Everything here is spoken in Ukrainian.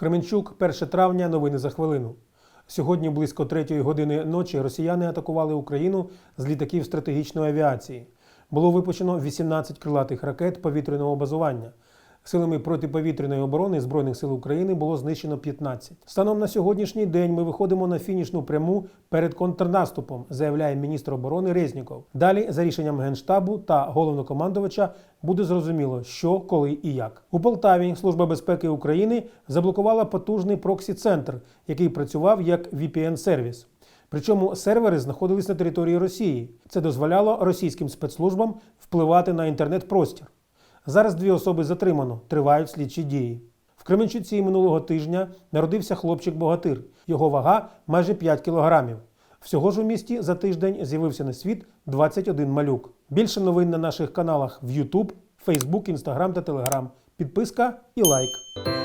Кременчук, 1 травня, новини за хвилину. Сьогодні близько 3 години ночі росіяни атакували Україну з літаків стратегічної авіації. Було випущено 18 крилатих ракет повітряного базування. Силами протиповітряної оборони Збройних сил України було знищено 15. Станом на сьогоднішній день ми виходимо на фінішну пряму перед контрнаступом, заявляє міністр оборони Резніков. Далі, за рішенням генштабу та головнокомандувача, буде зрозуміло, що, коли і як. У Полтаві Служба безпеки України заблокувала потужний проксі-центр, який працював як VPN-сервіс. Причому сервери знаходились на території Росії. Це дозволяло російським спецслужбам впливати на інтернет-простір. Зараз дві особи затримано, тривають слідчі дії. В Кременчуці минулого тижня народився хлопчик-богатир. Його вага майже 5 кілограмів. Всього ж у місті за тиждень з'явився на світ 21 малюк. Більше новин на наших каналах в YouTube, Facebook, Instagram та Telegram. Підписка і лайк.